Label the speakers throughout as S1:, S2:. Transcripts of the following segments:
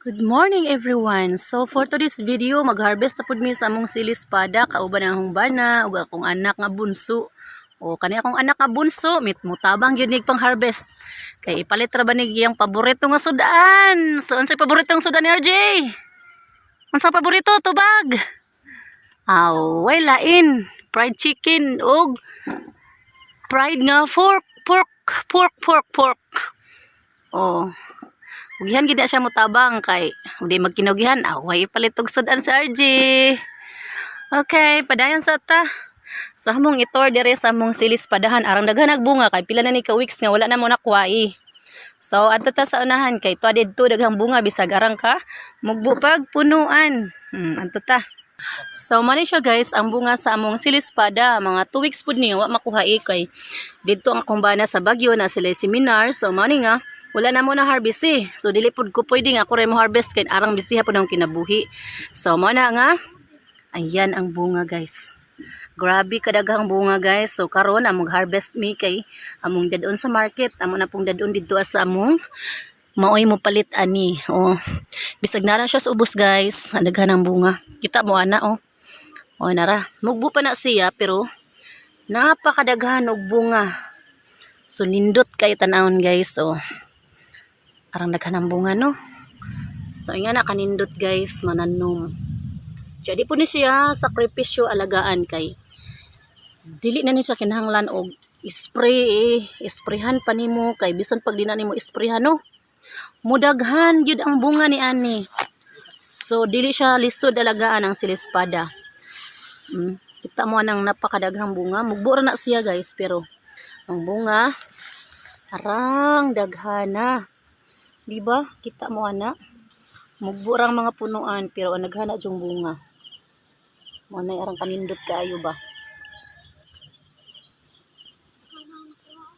S1: Good morning everyone. So for today's video, mag-harvest na pud mi sa among silis pada kauban ang akong bana ug akong anak nga bunso. O kani akong anak nga bunso, mit mutabang nig pang harvest. Kay ipalit ra ba nig iyang paborito nga sudan? So unsay paboritong sudan ni RJ? Unsa paborito tubag? Aw, way lain. Fried chicken ug fried nga pork, pork, pork, pork, pork. Oh, Ugihan gid siya mutabang kay hindi magkinugihan away palit og sudan sa RG. Okay, padayon sa ta. So hamong itor dire sa among silis padahan arang daghan bunga kay pila na ni ka weeks nga wala na mo nakuwai. So adto ta sa unahan kay tuwa didto daghang bunga bisag arang ka mugbo pag punuan. Hmm, adto ta. So mani siya guys ang bunga sa among silis pada mga 2 weeks pud ni wa makuhai kay didto ang akong sa Bagyo na sila seminar so mani nga wala na mo na harvest eh. So dili pud ko pwede nga ako rin mo harvest kay arang bisiha pud ang kinabuhi. So mo na nga ayan ang bunga guys. Grabe kadaghang bunga guys. So karon among harvest mi kay among dadon sa market, amo na pong dadon didto sa among maoy mo palit ani. Oh. Bisag na siya sa ubos guys. Daghan ang bunga. Kita mo ana oh. Oh nara. Mugbo pa na siya pero napakadaghan og bunga. So nindot kay tanawon guys. So arang daghan ang bunga no. So nga na kanindot guys mananom. Jadi po ni siya sakripisyo alagaan kay dili na ni siya kinahanglan og spray eh. Sprayhan pa nimo kay bisan pag di na nimo sprayhan no. Mudaghan gyud ang bunga ni ani. So dili siya lisod alagaan ang silispada. Mm, kita mo nang napakadaghang bunga. Mugbo ra na siya guys pero ang bunga arang daghana. Di ba? Kita mo ana. Mugbo ra ang mga punuan pero naghana jung bunga. Mo na arang kanindot kaayo ba?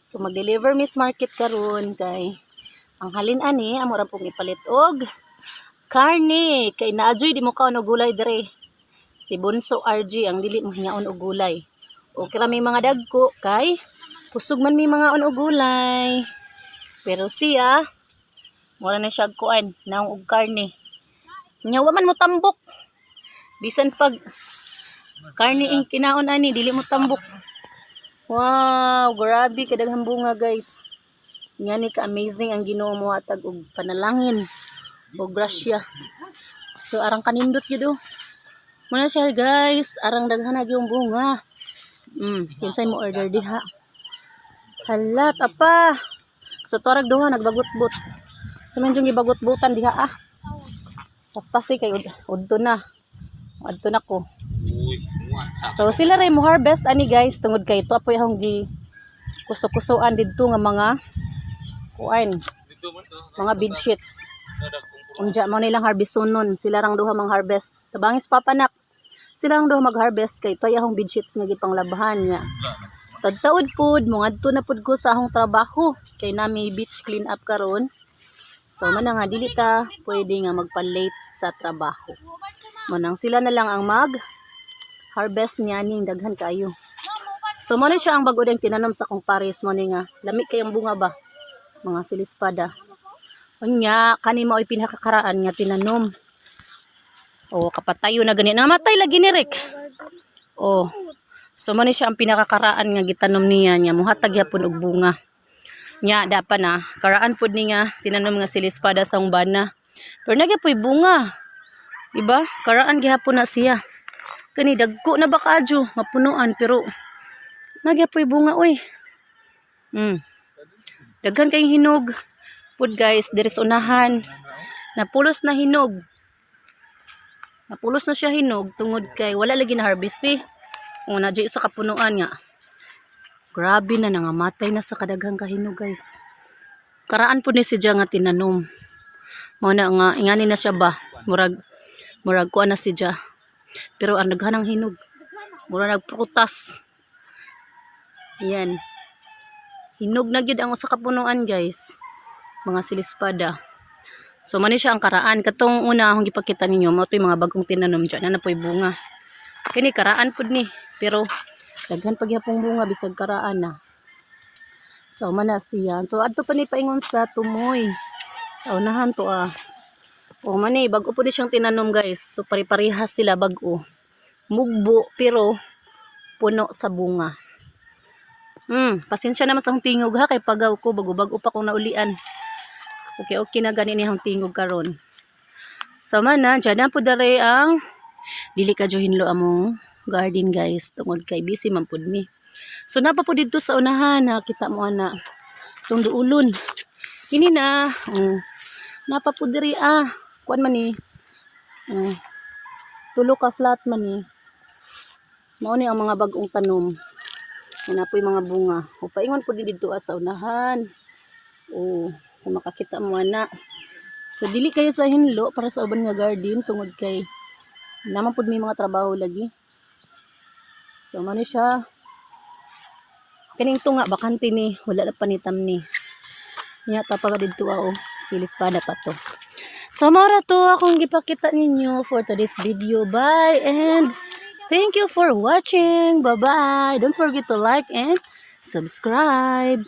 S1: So mag-deliver Miss Market karon kay ang halin ani amo ra pong ipalit og karne kay naadjoy di mo og gulay dire. Si Bunso RG ang dili mo hingaon og gulay. O kira may mga dagko kay kusog man may mga on gulay. Pero siya wala na siya kuan naong og karne. Nya wa man mo tambok. Bisan pag karne ing kinaon ani dili mo tambok. Wow, grabe kadaghang bunga guys. Nga ni ka-amazing ang Ginoo mo hatag og panalangin og grasya. So arang kanindot gyud oh. Muna siya guys, arang daghan na yung bunga. Mm, kinsay mo order diha. Hala, apa. So torag duha nagbagot-bot. So medyo gibagot-butan diha ah. Paspasi kay ud udto na. Adto na ko. So sila ray mo harvest ani guys tungod kay to apoy akong gi kuso-kusoan didto nga mga kuan mga bed sheets. Unja mo nilang harvestonon sila rang duha mang harvest. Tabangis papanak. Sila rang duha mag-harvest kay toy akong bed sheets nga gipanglabahan niya. Tagtaod pud mo ngadto na pud ko sa akong trabaho kay nami beach clean up karon. So man nga dili ta pwede nga magpa-late sa trabaho. Manang sila na lang ang mag harvest niya ning daghan kayo. So mo siya ang bago ding tinanom sa kong pares mo nga lami kayang bunga ba mga silispada. Unya kani mo ay pinakakaraan nga tinanom. O kapatayo na gani namatay lagi ni Rick. O so mo siya ang pinakakaraan nga gitanom niya nya muhatag yapon og bunga. Nya dapat na karaan pud niya tinanom nga silispada sa umbana. Pero nagyapoy bunga. Diba? Karaan gihapon na siya. Kani dagko na ba kadyo mapunuan pero nagyapoy bunga oy. Mm. Daghan kayong hinog. Pud guys, diris unahan. Napulos na hinog. Napulos na siya hinog tungod kay wala lagi na harvest eh. O na sa kapunuan nga. Grabe na nangamatay na sa kadaghang kahinog guys. Karaan po ni siya nga tinanom. Mao nga ingani na siya ba. Murag murag kuan na siya. Pero ang naghanang hinog. Mura nagprutas. Yan. Hinog na gid ang usa ka punuan guys. Mga silispada. So mani siya ang karaan. Katong una akong gipakita ninyo, mo to mga bagong tinanom dyan. Na napoy bunga. Kini karaan pud ni. Pero daghan pagyapong bunga bisag karaan na. So man na siya. So adto pa ni paingon sa tumoy. Sa unahan to ah. O mani, bago po di siyang tinanom guys. So pare-parehas sila bago. Mugbo pero puno sa bunga. Hmm, pasensya naman sa tingog ha kay pagaw ko bago-bago pa kong naulian. Okay, okay na gani ni akong tingog karon. Sama na, dyan na po dare ang dili ka hinlo among garden guys tungod kay busy man pud mi. So napa po dito sa unahan nakita mo ana tong duulon. Kini na, oh, napa po diri ah, kuan man ni. Oh, tulo ka flat man ni. Mao ni ang mga bagong tanom. Yan po mga bunga. O paingon po dito ah, sa unahan. O, kung makakita mo ana. So dili kayo sa hinlo para sa uban nga garden tungod kay naman pud may mga trabaho lagi. So man siya. Kaning tunga bakante ni wala na panitam ni. Nya ta pa didto oh, silis pa pa to. So mara to akong gipakita ninyo for today's video. Bye and thank you for watching. Bye bye. Don't forget to like and subscribe.